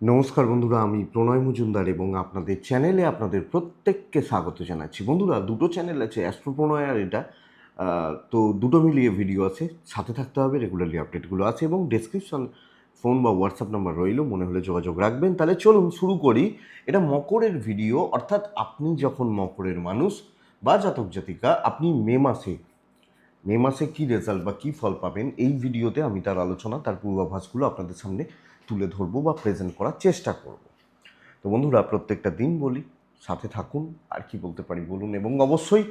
নমস্কার বন্ধুরা, আমি প্রণয় মজুমদার এবং আপনাদের চ্যানেলে আপনাদের প্রত্যেককে স্বাগত জানাচ্ছি। বন্ধুরা, দুটো চ্যানেল আছে অ্যাস্ট্রো প্রণয় আর এটা। তো দুটো মিলিয়ে ভিডিও আছে, সাথে থাকতে হবে রেগুলারলি আপডেটগুলো আছে এবং ডেসক্রিপশন ফোন বা হোয়াটসঅ্যাপ নাম্বার রইল, মনে হলে যোগাযোগ রাখবেন। তাহলে চলুন শুরু করি। এটা মকরের ভিডিও অর্থাৎ আপনি যখন মকরের মানুষ বা জাতক জাতিকা, আপনি মে মাসে মে মাসে কী রেজাল্ট বা কী ফল পাবেন, এই ভিডিওতে আমি তার আলোচনা, তার পূর্বাভাসগুলো আপনাদের সামনে তুলে ধরবো বা প্রেজেন্ট করার চেষ্টা করব। তো বন্ধুরা, প্রত্যেকটা দিন বলি, সাথে থাকুন, আর কি বলতে পারি বলুন, এবং অবশ্যই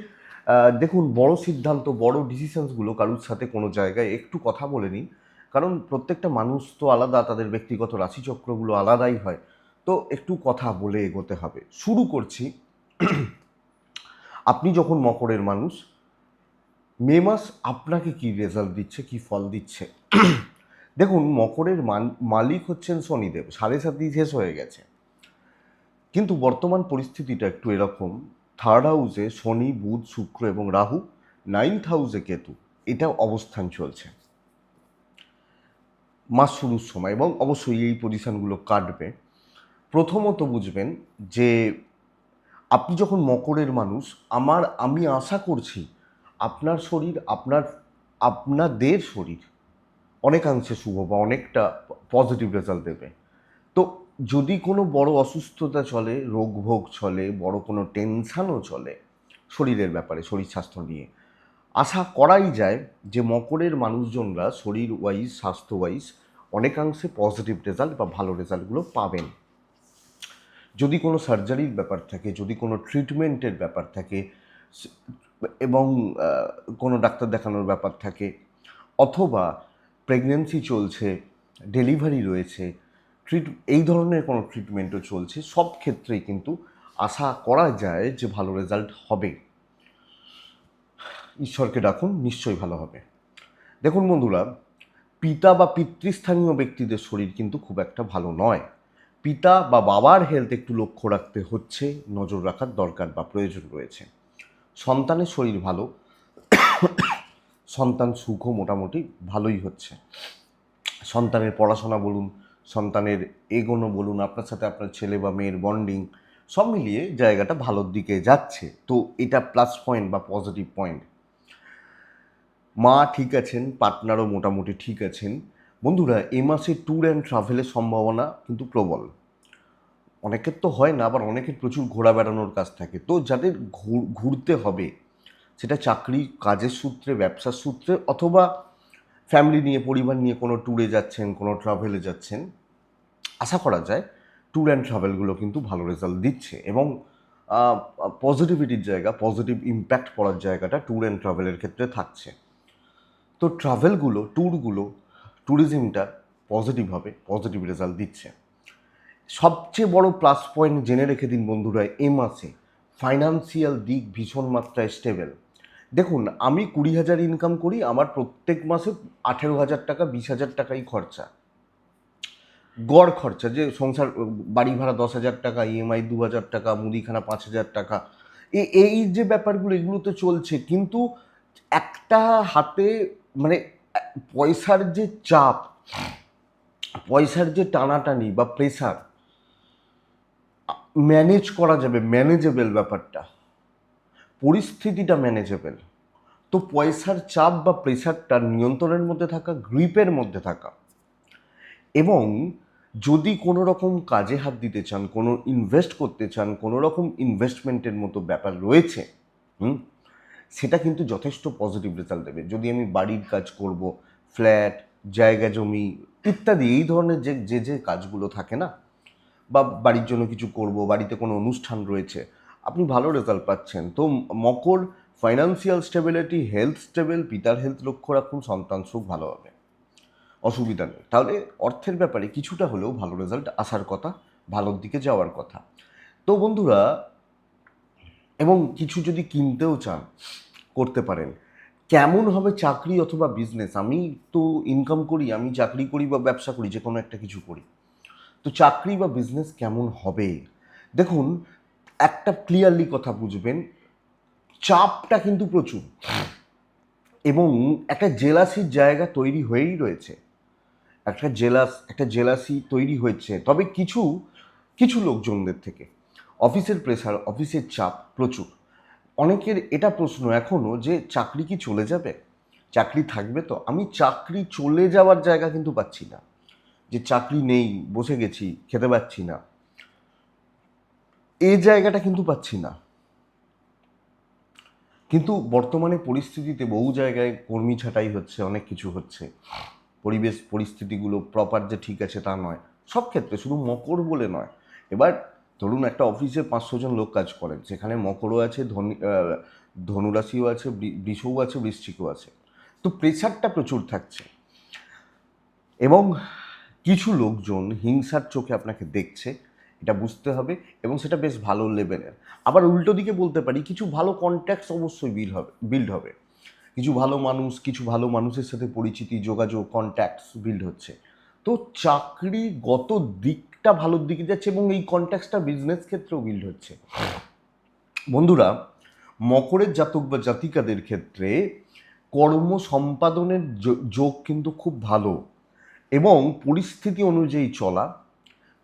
দেখুন, বড় সিদ্ধান্ত, বড় ডিসিশনসগুলো কারুর সাথে কোনো জায়গায় একটু কথা বলে নিন। কারণ প্রত্যেকটা মানুষ তো আলাদা, তাদের ব্যক্তিগত রাশিচক্রগুলো আলাদাই হয়। তো একটু কথা বলে এগোতে হবে। শুরু করছি। আপনি যখন মকরের মানুষ মে মাস আপনাকে কি রেজাল্ট দিচ্ছে, কি ফল দিচ্ছে? দেখুন, মকরের মালিক হচ্ছেন শনিদেব, সাড়ে সাতই শেষ হয়ে গেছে। কিন্তু বর্তমান পরিস্থিতিটা একটু এরকম থার্ড হাউসে শনি, বুধ, শুক্র এবং রাহু নাইন্থ হাউসে কেতু, এটা অবস্থান চলছে। মাস শুরুর সময় এবং অবশ্যই এই পজিশনগুলো কাটবে। প্রথমত বুঝবেন যে, আপনি যখন মকরের মানুষ, আমার, আমি আশা করছি আপনার শরীর, আপনার, আপনাদের শরীর অনেকাংশে শুভ বা অনেকটা পজিটিভ রেজাল্ট দেবে। তো যদি কোনো বড় অসুস্থতা চলে, রোগ ভোগ চলে, বড় কোনো টেনশানও চলে শরীরের ব্যাপারে, শরীর স্বাস্থ্য নিয়ে, আশা করাই যায় যে মকরের মানুষজনরা শরীর ওয়াইজ স্বাস্থ্য ওয়াইজ অনেকাংশে পজিটিভ রেজাল্ট বা ভালো রেজাল্টগুলো পাবেন। যদি কোনো সার্জারির ব্যাপার থাকে, যদি কোনো ট্রিটমেন্টের ব্যাপার থাকে এবং কোনো ডাক্তার দেখানোর ব্যাপার থাকে, অথবা প্রেগনেন্সি চলছে ডেলিভারি রয়েছে ট্রিট এই ধরনের কোনো ট্রিটমেন্টও চলছে, সব ক্ষেত্রেই কিন্তু আশা করা যায় যে ভালো রেজাল্ট হবে। ঈশ্বরকে ডাকুন, নিশ্চয়ই ভালো হবে। দেখুন বন্ধুরা, পিতা বা পিতৃস্থানীয় ব্যক্তিদের শরীর কিন্তু খুব একটা ভালো নয়। পিতা বা বাবার হেলথ একটু লক্ষ্য রাখতে হচ্ছে, নজর রাখার দরকার বা প্রয়োজন রয়েছে। সন্তানের শরীর ভালো, সন্তান সুখও মোটামুটি ভালোই হচ্ছে। সন্তানের পড়াশোনা বলুন, সন্তানের এগোনো বলুন, আপনার সাথে আপনার ছেলে বা মেয়ের বন্ডিং সব মিলিয়ে জায়গাটা ভালোর দিকে যাচ্ছে। তো এটা প্লাস পয়েন্ট বা পজিটিভ পয়েন্ট মা ঠিক আছেন পার্টনারও মোটামুটি ঠিক আছেন। বন্ধুরা, এ মাসে ট্যুর অ্যান্ড ট্রাভেলের সম্ভাবনা কিন্তু প্রবল। অনেকের তো হয় না, আবার অনেকের প্রচুর ঘোরা বেড়ানোর কাজ থাকে। তো যাদের ঘুর- ঘুরতে হবে, সেটা চাকরি, কাজের সূত্রে, ব্যবসার সূত্রে, অথবা ফ্যামিলি নিয়ে, পরিবার নিয়ে কোনো ট্যুরে যাচ্ছেন, কোনো ট্রাভেলে যাচ্ছেন, আশা করা যায় ট্যুর অ্যান্ড ট্রাভেলগুলো কিন্তু ভালো রেজাল্ট দিচ্ছে এবং পজিটিভিটির জায়গা পজিটিভ ইম্প্যাক্ট পড়ার জায়গাটা ট্যুর অ্যান্ড ট্রাভেলের ক্ষেত্রে থাকছে। তো ট্রাভেলগুলো ট্যুরগুলো ট্যুরিজমটা পজিটিভ হবে পজিটিভ রেজাল্ট দিচ্ছে। সবচেয়ে বড় প্লাস পয়েন্ট জেনে রেখে দিন বন্ধুরা, এ মাসে ফাইনান্সিয়াল দিক ভীষণ মাত্রায় স্টেবল দেখুন, আমি কুড়ি হাজার ইনকাম করি, আমার প্রত্যেক মাসে আঠেরো হাজার টাকা, বিশ হাজার টাকাই খরচা। গড় খরচা, যে সংসার, বাড়ি ভাড়া দশ হাজার টাকা ইএমআই দু হাজার টাকা, মুদিখানা পাঁচ হাজার টাকা এই যে ব্যাপারগুলো এগুলো তো চলছে, কিন্তু একটা হাতে মানে পয়সার যে চাপ, পয়সার যে টানাটানি বা প্রেসার ম্যানেজ করা যাবে ম্যানেজেবল ব্যাপারটা। পরিস্থিতিটা ম্যানেজেবল তো পয়সার চাপ বা প্রেসারটা নিয়ন্ত্রণের মধ্যে থাকা গ্রিপের মধ্যে থাকা। এবং যদি কোনো রকম কাজে হাত দিতে চান, কোনো ইনভেস্ট করতে চান, কোনো রকম ইনভেস্টমেন্টের মতো ব্যাপার রয়েছে, হুম, সেটা কিন্তু যথেষ্ট পজিটিভ রেজাল্ট দেবে। যদি আমি বাড়ির কাজ করব ফ্ল্যাট জায়গা, জমি ইত্যাদি, এই ধরনের যে যে যে কাজগুলো থাকে না বা বাড়ির জন্য কিছু করব, বাড়িতে কোনো অনুষ্ঠান রয়েছে, আপনি ভালো রেজাল্ট পাচ্ছেন। তো মকর ফাইন্যান্সিয়াল স্টেবিলিটি হেলথ স্টেবল পিতার হেলথ লক্ষ্য রাখুন, সন্তান সুখ ভালো হবে। অসুবিধা নেই। তাহলে অর্থের ব্যাপারে কিছুটা হলেও ভালো রেজাল্ট আসার কথা, ভালোর দিকে যাওয়ার কথা। তো বন্ধুরা, এবং কিছু যদি কিনতেও চান, করতে পারেন। কেমন হবে চাকরি অথবা বিজনেস আমি তো ইনকাম করি, আমি চাকরি করি বা ব্যবসা করি যে কোনো একটা কিছু করি। তো চাকরি বা বিজনেস কেমন হবে? দেখুন, একটা ক্লিয়ারলি কথা বুঝবেন, চাপটা কিন্তু প্রচুর। এবং একটা জেলাসির জায়গা তৈরি হয়েই রয়েছে। একটা জেলাস, একটা জেলাসি তৈরি হয়েছে। তবে কিছু কিছু লোকজনদের থেকে। অফিসের প্রেশার অফিসের চাপ প্রচুর। অনেকের এটা প্রশ্ন এখনও যে, চাকরি কি চলে যাবে? চাকরি থাকবে তো? আমি চাকরি চলে যাওয়ার জায়গা কিন্তু পাচ্ছি না। যে চাকরি নেই, বসে গেছি, খেতে পাচ্ছি না। এই জায়গাটা কিন্তু পাচ্ছি না। কিন্তু বর্তমানে পরিস্থিতিতে বহু জায়গায় কর্মী ছাঁটাই হচ্ছে, অনেক কিছু হচ্ছে। পরিবেশ, পরিস্থিতিগুলো প্রপার যে ঠিক আছে তা নয়। সব ক্ষেত্রে শুধু মকর বলে নয়। এবার ধরুন একটা অফিসে পাঁচশো জন লোক কাজ করেন, সেখানে মকরও আছে, ধনি ধনুরাশিও আছে বৃষও আছে, বৃশ্চিকও আছে। তো প্রেশারটা প্রচুর থাকছে। এবং কিছু লোকজন হিংসার চোখে আপনাকে দেখছে, এটা বুঝতে হবে এবং সেটা বেশ ভালো লেভেলের আবার উল্টো দিকে বলতে পারি, কিছু ভালো কন্ট্যাক্টস অবশ্যই বিল হবে বিল্ড হবে। কিছু ভালো মানুষ, কিছু ভালো মানুষের সাথে পরিচিতি, যোগাযোগ কন্ট্যাক্টস বিল্ড হচ্ছে। তো চাকরিগত দিকটা ভালোর দিকে যাচ্ছে এবং এই কন্ট্যাক্টসটা বিজনেস ক্ষেত্রেও বিল্ড হচ্ছে। বন্ধুরা, মকরের জাতক বা জাতিকাদের ক্ষেত্রে কর্ম সম্পাদনের যোগ কিন্তু খুব ভালো। এবং পরিস্থিতি অনুযায়ী চলা,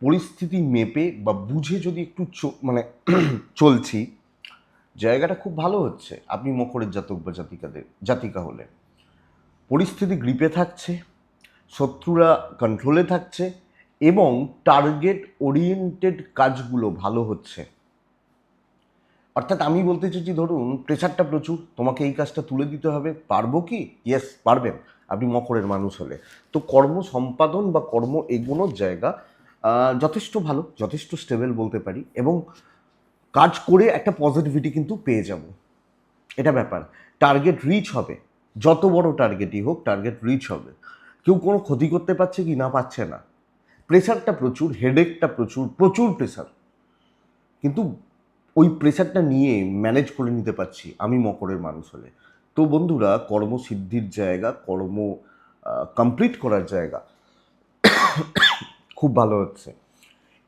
পরিস্থিতি মেপে বা বুঝে যদি একটু মানে চলছি, জায়গাটা খুব ভালো হচ্ছে। আপনি মকরের জাতক বা জাতিকাদের, জাতিকা হলে পরিস্থিতি গ্রিপে থাকছে, শত্রুরা কন্ট্রোলে থাকছে এবং টার্গেট ওরিয়েন্টেড কাজগুলো ভালো হচ্ছে। অর্থাৎ আমি বলতে চাইছি, ধরুন প্রেশারটা প্রচুর, তোমাকে এই কাজটা তুলে দিতে হবে, পারব কি? ইয়েস পারবেন। আপনি মকরের মানুষ হলে। তো কর্ম সম্পাদন বা কর্ম এগোনোর জায়গা যথেষ্ট ভালো, যথেষ্ট স্টেবল বলতে পারি এবং কাজ করে একটা পজিটিভিটি কিন্তু পেয়ে যাব। এটা ব্যাপার। টার্গেট রিচ হবে। যত বড় টার্গেটই হোক টার্গেট রিচ হবে। কেউ কোনো ক্ষতি করতে পারছে কি না পাচ্ছে না। প্রেশারটা প্রচুর হেডেকটা প্রচুর প্রচুর প্রেশার কিন্তু ওই প্রেশারটা নিয়ে ম্যানেজ করে নিতে পারছি আমি মকরের মানুষ হলে। তো বন্ধুরা কর্মসিদ্ধির জায়গা কর্ম কমপ্লিট করার জায়গা খুব ভালো হচ্ছে।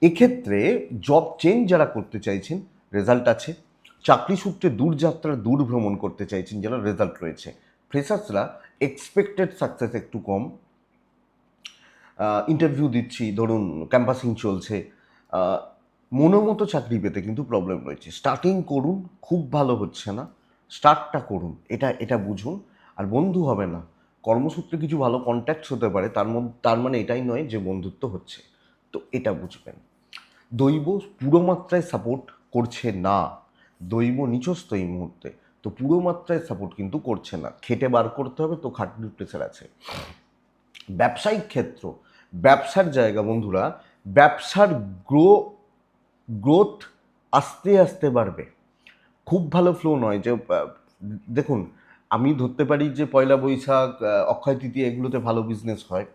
এক্ষেত্রে জব চেঞ্জ যারা করতে চাইছেন রেজাল্ট আছে। চাকরি সূত্রে দূরযাত্রা দূর ভ্রমণ করতে চাইছেন যারা রেজাল্ট রয়েছে। ফ্রেশার্সরা এক্সপেক্টেড সাকসেস একটু কম। ইন্টারভিউ দিচ্ছি ধরুন ক্যাম্পাসিং চলছে। আহ, মনের মতো চাকরি পেতে কিন্তু প্রবলেম রয়েছে। স্টার্টিং করুন খুব ভালো হচ্ছে না। স্টার্টটা করুন, এটা এটা বুঝুন। আর বন্ধু হবে না। কর্মসূত্রে কিছু ভালো কন্ট্যাক্টস হতে পারে, তার মধ্যে তার মানে এটাই নয় যে বন্ধুত্ব হচ্ছে। তো এটা বুঝবেন। দৈব পুরো মাত্রায় সাপোর্ট করছে না। দৈব নিচস্ত এই মুহূর্তে। তো পুরো মাত্রায় সাপোর্ট কিন্তু করছে না। খেটে বার করতে হবে, তো খাটনি প্রেশার আছে। ব্যবসায়িক ক্ষেত্র, ব্যবসার জায়গা বন্ধুরা, ব্যবসার গ্রো গ্রোথ আস্তে আস্তে বাড়বে। খুব ভালো ফ্লো নয় যে দেখুন, আমি ধরতে পারি যে পয়লা বৈশাখ অক্ষয় তৃতীয়া এগুলোতে ভালো বিজনেস হয়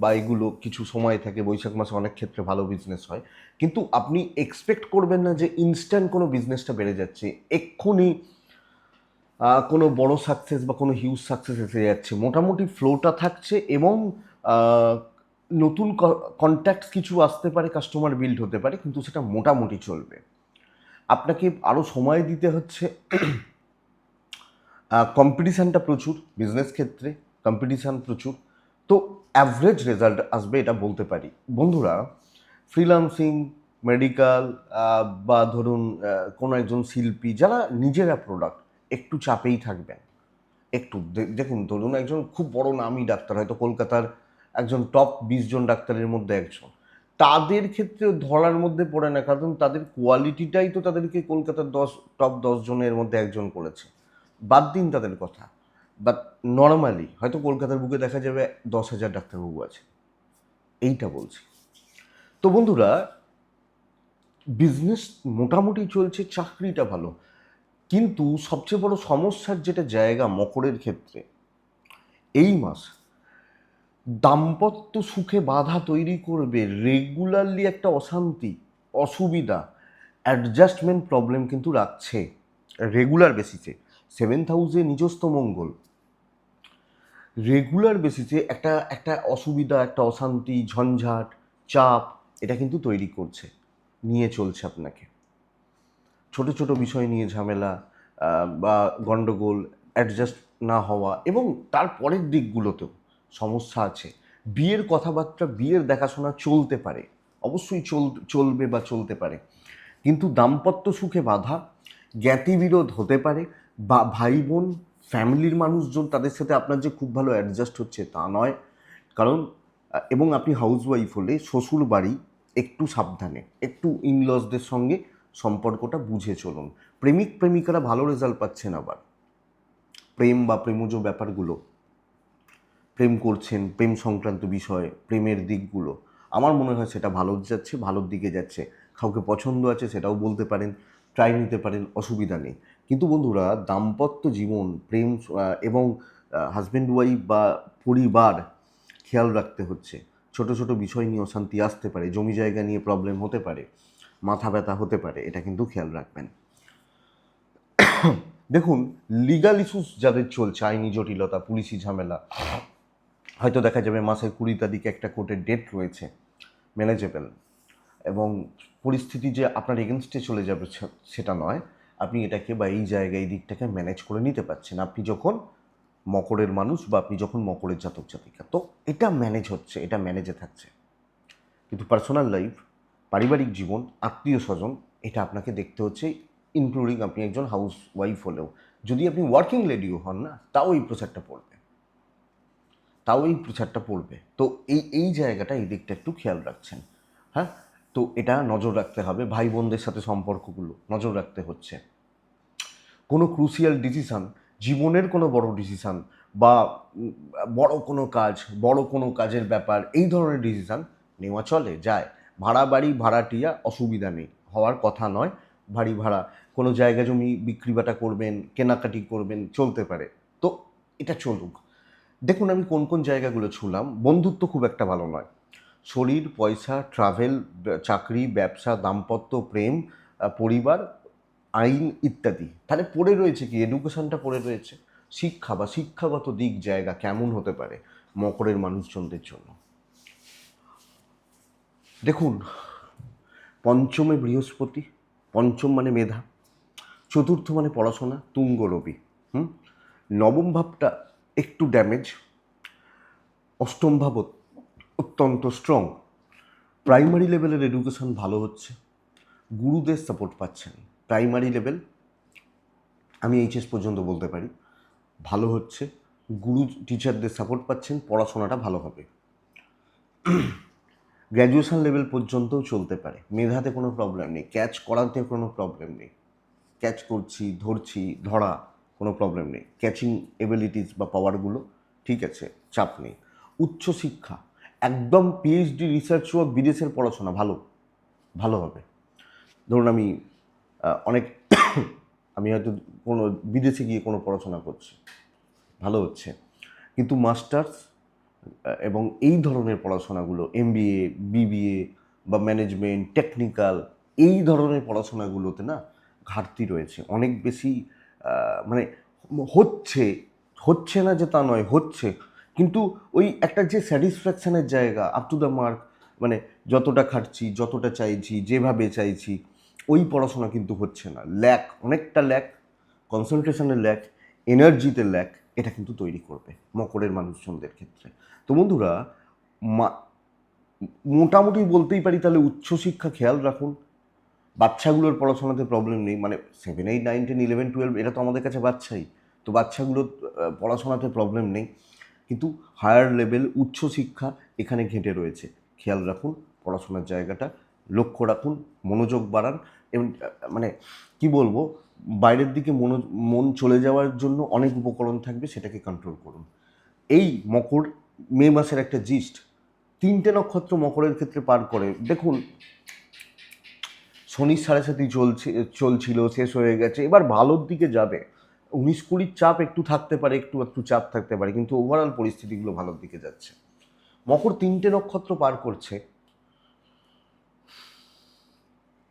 বা এগুলো কিছু সময় থাকে, বৈশাখ মাসে অনেক ক্ষেত্রে ভালো বিজনেস হয়। কিন্তু আপনি এক্সপেক্ট করবেন না যে ইনস্ট্যান্ট কোনো বিজনেসটা বেড়ে যাচ্ছে। এক্ষুনি কোনো বড় সাকসেস বা কোনো হিউজ সাকসেস এসে যাচ্ছে। মোটামুটি ফ্লোটা থাকছে এবং নতুন কন্ট্যাক্টস কিছু আসতে পারে কাস্টমার বিল্ড হতে পারে, কিন্তু সেটা মোটামুটি চলবে। আপনাকে আরও সময় দিতে হচ্ছে। কম্পিটিশানটা প্রচুর বিজনেস ক্ষেত্রে কম্পিটিশান প্রচুর। তো অ্যাভারেজ রেজাল্ট আসবে এটা বলতে পারি। বন্ধুরা ফ্রিলান্সিং মেডিকেল বা ধরুন কোনো একজন শিল্পী, যারা নিজেরা প্রোডাক্ট একটু চাপেই থাকবেন। একটু দেখুন, ধরুন একজন খুব বড় নামী ডাক্তার, হয়তো কলকাতার একজন টপ বিশ জন ডাক্তারের মধ্যে একজন। তাদের ক্ষেত্রে ধরার মধ্যে পড়ে না, কারণ তাদের কোয়ালিটিটাই তো তাদেরকে কলকাতার দশ টপ দশ জনের মধ্যে একজন করেছে। বাদ দিন তাদের কথা। বাট নর্মালি হয়তো কলকাতার বুকে দেখা যাবে দশ হাজার ডাক্তারবাবু আছে। এইটা বলছি। তো বন্ধুরা বিজনেস মোটামুটি চলছে, চাকরিটা ভালো। কিন্তু সবচেয়ে বড় সমস্যার যেটা জায়গা মকরের ক্ষেত্রে, এই মাস দাম্পত্য সুখে বাধা তৈরি করবে রেগুলারলি একটা অশান্তি, অসুবিধা অ্যাডজাস্টমেন্ট প্রবলেম কিন্তু রাখছে রেগুলার বেসিসে সেভেন্থ হাউসে নিজস্ব মঙ্গল। রেগুলার বেসিসে একটা একটা অসুবিধা, একটা অশান্তি, ঝঞ্ঝাট, চাপ, এটা কিন্তু তৈরি করছে, নিয়ে চলছে আপনাকে। ছোট ছোট বিষয় নিয়ে ঝামেলা বা গণ্ডগোল অ্যাডজাস্ট না হওয়া এবং তার পরের দিকগুলোতেও। সমস্যা আছে। বিয়ের কথাবার্তা, বিয়ের দেখাশোনা চলতে পারে। অবশ্যই চল, চলবে বা চলতে পারে। কিন্তু দাম্পত্য সুখে বাধা জ্ঞাতিবিরোধ হতে পারে। বা ভাই বোন, ফ্যামিলির মানুষজন তাদের সাথে আপনার যে খুব ভালো অ্যাডজাস্ট হচ্ছে তা নয়। কারণ এবং আপনি হাউস ওয়াইফ হলে শ্বশুর বাড়ি একটু সাবধানে, একটু ইংলজদের সঙ্গে সম্পর্কটা বুঝে চলুন। প্রেমিক প্রেমিকারা ভালো রেজাল্ট পাচ্ছেন আবার। প্রেম বা প্রেমজ ব্যাপারগুলো। প্রেম করছেন, প্রেম সংক্রান্ত বিষয়, প্রেমের দিকগুলো। আমার মনে হয় সেটা ভালো যাচ্ছে, ভালোর দিকে যাচ্ছে। কাউকে পছন্দ আছে সেটাও বলতে পারেন ট্রাই নিতে পারেন, অসুবিধা নেই। কিন্তু বন্ধুরা, দাম্পত্য জীবন, প্রেম এবং হাজব্যান্ড ওয়াইফ বা পরিবার খেয়াল রাখতে হচ্ছে। ছোট ছোট বিষয় নিয়ে অশান্তি আসতে পারে, জমি জায়গা নিয়ে প্রবলেম হতে পারে, মাথা ব্যথা হতে পারে, এটা কিন্তু খেয়াল রাখবেন। দেখুন লিগাল ইস্যুস যাদের চলছে, আইনি জটিলতা, পুলিশি ঝামেলা হয়তো দেখা যাবে মাসের কুড়ি তারিখে একটা কোর্টের ডেট রয়েছে ম্যানেজেবল এবং পরিস্থিতি যে আপনার এগেনস্টে চলে যাবে সেটা নয়। আপনি এটাকে বা এই জায়গায়, এই দিকটাকে ম্যানেজ করে নিতে পারছেন। আপনি যখন মকরের মানুষ বা আপনি যখন মকরের জাতক জাতিকা, তো এটা ম্যানেজ হচ্ছে, এটা ম্যানেজে থাকছে। কিন্তু পার্সোনাল লাইফ পারিবারিক জীবন, আত্মীয় স্বজন, এটা আপনাকে দেখতে হচ্ছে ইনক্লুডিং আপনি একজন হাউস ওয়াইফ হলেও। যদি আপনি ওয়ার্কিং লেডিও হন না, তাও এই প্রচারটা পড়বে। তাও এই প্রচারটা পড়বে। তো এই এই জায়গাটা এই দিকটা একটু খেয়াল রাখছেন। হ্যাঁ? তো এটা নজর রাখতে হবে ভাই বোনদের সাথে সম্পর্কগুলো নজর রাখতে হচ্ছে। কোনো ক্রুশিয়াল ডিসিশান জীবনের কোনো বড় ডিসিশান বা বড় কোনো কাজ, বড় কোনো কাজের ব্যাপার, এই ধরনের ডিসিশান নেওয়া চলে, যায়। ভাড়া বাড়ি ভাড়াটিয়া অসুবিধা নেই। হওয়ার কথা নয় বাড়ি ভাড়া। কোনো জায়গা জমি বিক্রি বাটা করবেন, কেনাকাটি করবেন, চলতে পারে। তো এটা চলুক। দেখুন, আমি কোন কোন জায়গাগুলো ছুলাম, বন্ধুত্ব খুব একটা ভালো নয়। শরীর, পয়সা ট্রাভেল চাকরি, ব্যবসা, দাম্পত্য, প্রেম পরিবার, আইন ইত্যাদি। তাহলে পড়ে রয়েছে কি? এডুকেশনটা পড়ে রয়েছে। শিক্ষা বা শিক্ষাগত দিক, জায়গা কেমন হতে পারে মকরের মানুষজনদের জন্য? দেখুন, পঞ্চমে বৃহস্পতি, পঞ্চম মানে মেধা, চতুর্থ মানে পড়াশোনা, তুঙ্গ রবি, হুম? নবম ভাবটা একটু ড্যামেজ অষ্টম ভাব অত্যন্ত স্ট্রং প্রাইমারি লেভেলের এডুকেশন ভালো হচ্ছে, গুরুদের সাপোর্ট পাচ্ছেন। প্রাইমারি লেভেল আমি এইচএস পর্যন্ত বলতে পারি, ভালো হচ্ছে, গুরু টিচারদের সাপোর্ট পাচ্ছেন, পড়াশোনাটা ভালো হবে। গ্র্যাজুয়েশন লেভেল পর্যন্তও চলতে পারে, মেধাতে কোনো প্রবলেম নেই ক্যাচ করাতে কোনো প্রবলেম নেই। ক্যাচ করছি, ধরছি, ধরা কোনো প্রবলেম নেই। ক্যাচিং এবিলিটিস বা পাওয়ারগুলো ঠিক আছে, চাপ নেই। উচ্চশিক্ষা একদম পিএইচডি রিসার্চ ওয়ার্ক বিদেশের পড়াশোনা, ভালো ভালো হবে। ধরুন আমি অনেক, আমি হয়তো কোনো, বিদেশে গিয়ে কোনো পড়াশোনা করছি, ভালো হচ্ছে। কিন্তু মাস্টার্স এবং এই ধরনের পড়াশোনাগুলো এম এমবিএ বিবিএ বা ম্যানেজমেন্ট টেকনিক্যাল এই ধরনের পড়াশোনাগুলোতে না ঘাটতি রয়েছে। অনেক বেশি মানে হচ্ছে হচ্ছে না যে তা নয়, হচ্ছে। কিন্তু ওই একটা যে স্যাটিসফ্যাকশানের জায়গা আপ টু দ্য মার্ক মানে যতটা খাটছি, যতটা চাইছি, যেভাবে চাইছি, ওই পড়াশোনা কিন্তু হচ্ছে না। ল্যাক অনেকটা ল্যাক কনসেন্ট্রেশনের ল্যাক এনার্জিতে ল্যাক এটা কিন্তু তৈরি করবে মকরের মানুষজনদের ক্ষেত্রে। তো বন্ধুরা মোটামুটি বলতেই পারি তাহলে উচ্চশিক্ষা খেয়াল রাখুন। বাচ্চাগুলোর পড়াশোনাতে প্রবলেম নেই মানে seven eight nine ten eleven twelve এটা তো আমাদের কাছে বাচ্চাই। তো বাচ্চাগুলোর পড়াশোনাতে প্রবলেম নেই। কিন্তু হায়ার লেভেল উচ্চশিক্ষা এখানে ঘেঁটে রয়েছে। খেয়াল রাখুন, পড়াশোনার জায়গাটা লক্ষ্য রাখুন, মনোযোগ বাড়ান এবং মানে কি বলব, বাইরের দিকে মনো, মন চলে যাওয়ার জন্য অনেক উপকরণ থাকবে, সেটাকে কন্ট্রোল করুন। এই মকর মে মাসের একটা জিস্ট তিনটে নক্ষত্র মকরের ক্ষেত্রে পার করে, দেখুন শনির সাড়ে সাথে চলছে, চলছিল, শেষ হয়ে গেছে। এবার ভালোর দিকে যাবে। উনিশ কুড়ির চাপ একটু থাকতে পারে, একটু একটু চাপ থাকতে পারে, কিন্তু ওভারঅল পরিস্থিতিগুলো ভালোর দিকে যাচ্ছে। মকর তিনটে নক্ষত্র পার করছে।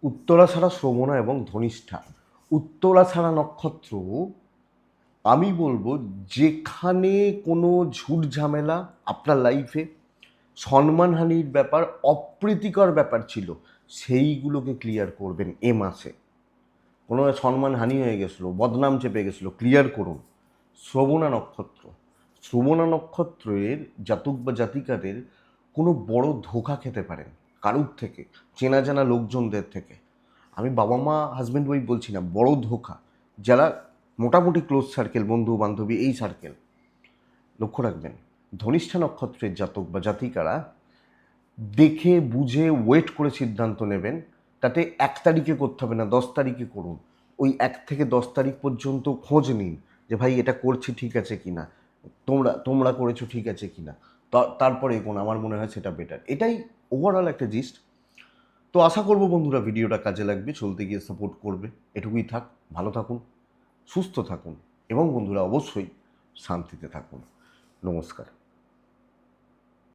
উত্তরা ছাড়া শ্রবণা এবং ধনিষ্ঠা। উত্তরা ছাড়া নক্ষত্র, আমি বলব যেখানে কোনো ঝুট ঝামেলা, আপনার লাইফে সম্মানহানির ব্যাপার, অপ্রীতিকর ব্যাপার ছিল। সেইগুলোকে ক্লিয়ার করবেন এ মাসে। কোনো সম্মানহানি হয়ে গেছিল, বদনাম চেপে গেছিল ক্লিয়ার করুন। শ্রবণা নক্ষত্র। শ্রবণা নক্ষত্রের জাতক বা জাতিকাদের কোনো বড় ধোকা খেতে পারেন কারুর থেকে, চেনা জানা লোকজনদের থেকে। আমি বাবা মা হাজব্যান্ড ওয়াইফ বলছি না, বড় ধোকা। যারা মোটামুটি ক্লোজ সার্কেল বন্ধু বান্ধবী, এই সার্কেল লক্ষ্য রাখবেন, ধনিষ্ঠা নক্ষত্রের জাতক বা জাতিকারা দেখে, বুঝে ওয়েট করে সিদ্ধান্ত নেবেন। তাতে এক তারিখে করতে হবে না, দশ তারিখে করুন। ওই এক থেকে দশ তারিখ পর্যন্ত খোঁজ নিন যে, ভাই, এটা করছি ঠিক আছে কি না তোমরা তোমরা করেছ ঠিক আছে কি না তারপরে কোন আমার মনে হয় সেটা বেটার এটাই ওভারঅল একটা জিস্ট তো আশা করব বন্ধুরা ভিডিওটা কাজে লাগবে, চলতে গিয়ে সাপোর্ট করবে। এটুকুই থাক, ভালো থাকুন, সুস্থ থাকুন এবং বন্ধুরা অবশ্যই শান্তিতে থাকুন। নমস্কার।